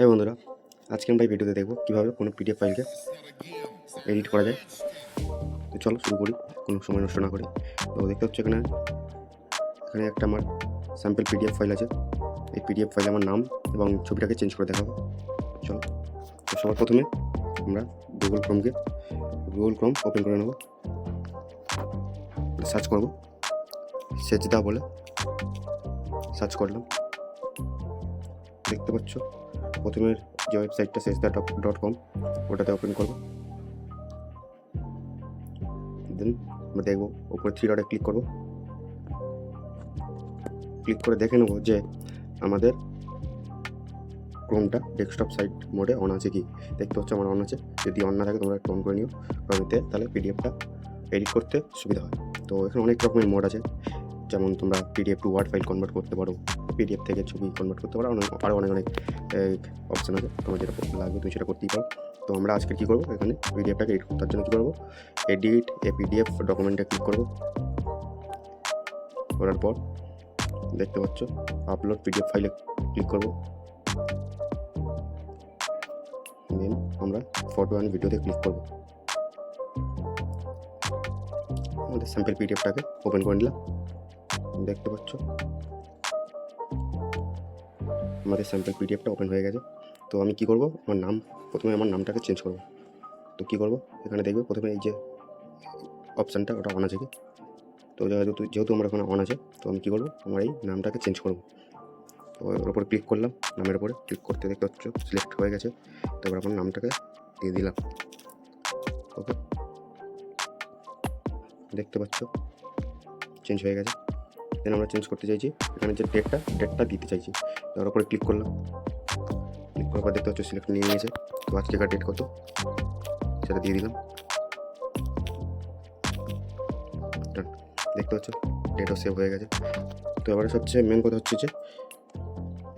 হ্যাঁ বন্ধুরা, আজকে আমরা এই ভিডিওতে দেখব কীভাবে কোনো পিডিএফ ফাইলকে এডিট করা যায়। তো চলো শুরু করি, কোনো সময় নষ্ট না করে। তো দেখতে হচ্ছে এখানে এখানে একটা আমার স্যাম্পল পিডিএফ ফাইল আছে। এই পিডিএফ ফাইলে আমার নাম এবং ছবিটাকে চেঞ্জ করে দেখাবো। চলো, তো সবার প্রথমে আমরা গুগল ক্রোমকে গুগল ক্রোম ওপেন করে নেব। সার্চ করব। সেজদা বলে সার্চ করলাম। দেখতে পাচ্ছ? প্রথমের যে ওয়েবসাইটটা সেজদা ডট কম ওটাতে ওপেন করব। দেন আমরা দেখব ওপরে থ্রি ডটে ক্লিক করব। ক্লিক করে দেখে নেব যে আমাদের ক্রোমটা ডেস্কটপ সাইট মোডে অন আছে কি? দেখতে হচ্ছে আমার অন আছে। যদি অন না থাকে, তোমরা একটু অন করে নিও। ক্রোমেতে তাহলে পিডিএফটা এডিট করতে সুবিধা হয়। তো এখানে অনেক রকমের মোড আছে। যেমন তোমরা PDF to word file convert করতে পারো। পিডিএফ থেকে ছবি কনভার্ট করতে পারো। অনেক আরও অনেক অনেক অপশান আছে। তোমার যেটা লাগবে, তুমি সেটা করতেই পারো। তো আমরা আজকে কী করব? এখানে পিডিএফটাকে এডিট তার জন্য কী করব? এডিট এ পিডিএফ ডকুমেন্টে ক্লিক করব। করার পর দেখতে পাচ্ছ আপলোড পিডিএফ ফাইলে ক্লিক করব। দেন আমরা ফটো অ্যান্ড ভিডিওতে ক্লিক করব। আমাদের স্যাম্পল পিডিএফটাকে ওপেন করে নিলাম। দেখতে পাচ্ছ আমাদের স্যাম্পল পিডিএফটা ওপেন হয়ে গেছে। তো আমি কি করব? আমার নাম, প্রথমে আমার নামটাকে চেঞ্জ করব। তো কি করব? এখানে দেখবে প্রথমে এই যে অপশানটা ওটা অন আছে কি? তো যেহেতু যেহেতু আমার ওখানে অন আছে, তো আমি কী করব? আমার এই নামটাকে চেঞ্জ করব। তো ওর উপর ক্লিক করলাম, নামের উপরে ক্লিক করতে দেখতে পাচ্ছ সিলেক্ট হয়ে গেছে। তো এবার আমার নামটাকে দিয়ে দিলাম। ওকে দেখতে পাচ্ছ? চেঞ্জ হয়ে গেছে। দেন আমরা চেঞ্জ করতে চাইছি। এখানে যে ডেটটা ডেটটা দিতে চাইছি। তার উপরে ক্লিক করলাম। ক্লিক করার পর দেখতে পাচ্ছ সিলেক্ট নিয়ে নিয়েছে। তো আজকেকার ডেট কত? সেটা দিয়ে দিলাম। দেখতে পাচ্ছ? ডেটও সেভ হয়ে গেছে। তো এবারে সবচেয়ে মেন কথা হচ্ছে যে,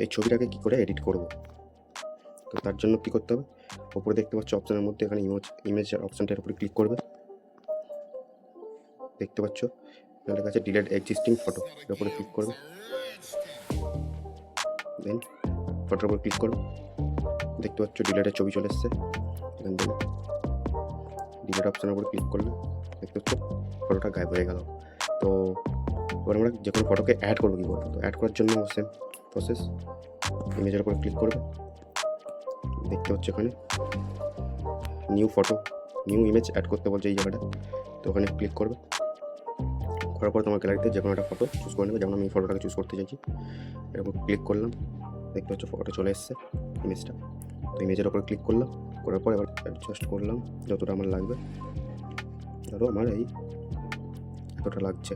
এই ছবিটাকে কী করে এডিট করব? তো তার জন্য কী করতে হবে? ওপরে দেখতে পাচ্ছ অপশানের মধ্যে এখানে ইমেজ ইমেজের অপশানটার উপরে ক্লিক করবে। দেখতে পাচ্ছ? লেখা আছে ডিলেট এক্সিস্টিং ফটো এর উপরে ক্লিক করবে দেন ফটোর উপর ক্লিক করবে দেখতে পাচ্ছ ডিলেটের ছবি চলে এসছে। এখান থেকে ডিলেট অপশানের উপর ক্লিক করলে দেখতে পাচ্ছ ফটোটা গায়েব হয়ে গেল। তো এবার আমরা যে কোনো ফটোকে অ্যাড করব কী করব তো? অ্যাড করার জন্য সেম প্রসেস ইমেজের উপর ক্লিক করবে দেখতে পাচ্ছ এখানে new photo new image add করতে বলছে এই জায়গাটা। তো ওখানে ক্লিক করবে করার পর তোমার গ্যালারিতে যে কোনো একটা ফটো চুজ করে নেবে। যেমন আমি ফটোটাকে চুজ করতে চাইছি। এরপর ক্লিক করলাম। দেখতে পাচ্ছ ফটো চলে এসছে ইমেজটা তো ইমেজের ওপরে ক্লিক করলাম। করার পর এবার অ্যাডজাস্ট করলাম। যতটা আমার লাগবে। ধরো আমার এই এতটা লাগছে।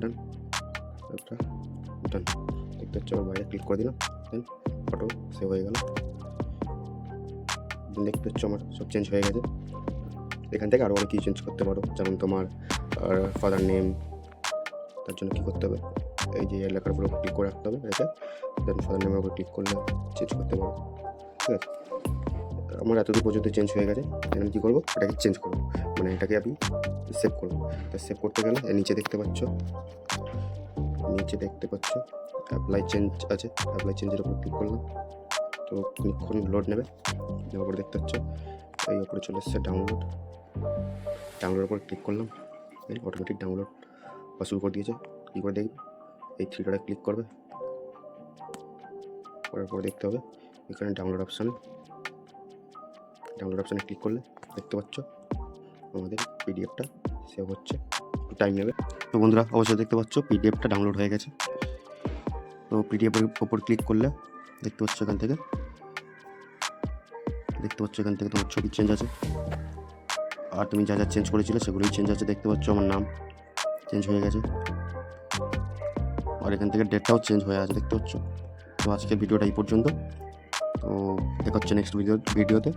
ডান একটা ডান দেখতে হচ্ছে আমার বাইরে ক্লিক করে দিলাম। দেন ফটো সেভ হয়ে গেল। দেখতে হচ্ছে আমার সব চেঞ্জ হয়ে গেছে। এখান থেকে আরও অনেক কিছু চেঞ্জ করতে পারো। যেমন তোমার ফাদার নেম তার জন্য কী করতে হবে? এই যে লেখার উপর ক্লিক করে রাখতে হবে রেখে দেন ফাদার নেমের উপর ক্লিক করলে চেঞ্জ করতে পারো ঠিক আছে? আমার এতদূর পর্যন্ত চেঞ্জ হয়ে গেছে আমি কী করব? এটাকে চেঞ্জ করব মানে এটাকে আমি সেভ করব। তা সেভ করতে গেলে নিচে দেখতে পাচ্ছ, নিচে দেখতে পাচ্ছ অ্যাপ্লাই চেঞ্জ আছে অ্যাপ্লাই চেঞ্জের উপর ক্লিক করলাম। তো খানিক্ষণ লোড নেবে, নেওয়ার পরে দেখতে পাচ্ছ, এই ওপরে চলে এসছে ডাউনলোড ডাউনলোডের উপর ক্লিক করলাম অটোমেটিক ডাউনলোড বা শুরু করে দিয়েছে। কী করে দেখবে? এই থ্রি ডটে ক্লিক করবে। করার পরে দেখতে হবে, এখানে ডাউনলোড অপশানে ডাউনলোড অপশানে ক্লিক করলে দেখতে পাচ্ছ, আমাদের পিডিএফটা সেভ হচ্ছে টাইম নেবে। তো বন্ধুরা, অবশ্যই দেখতে পাচ্ছ পিডিএফটা ডাউনলোড হয়ে গেছে। তো পিডিএফের ওপর ক্লিক করলে দেখতে পাচ্ছ এখান থেকে। দেখতে পাচ্ছ এখান থেকে তোমার ছবি চেঞ্জ আছে। আর তুমি যা যা চেঞ্জ করেছিলে সেগুলোই চেঞ্জ আছে। দেখতে পাচ্ছ আমার নাম। চেঞ্জ হয়ে গেছে। আর এখান থেকে ডেটটাও চেঞ্জ হয়ে আছে, দেখতে পাচ্ছ। তো আজকের ভিডিওটা এই পর্যন্ত। তো দেখা হচ্ছে নেক্সট ভিডিও ভিডিওতে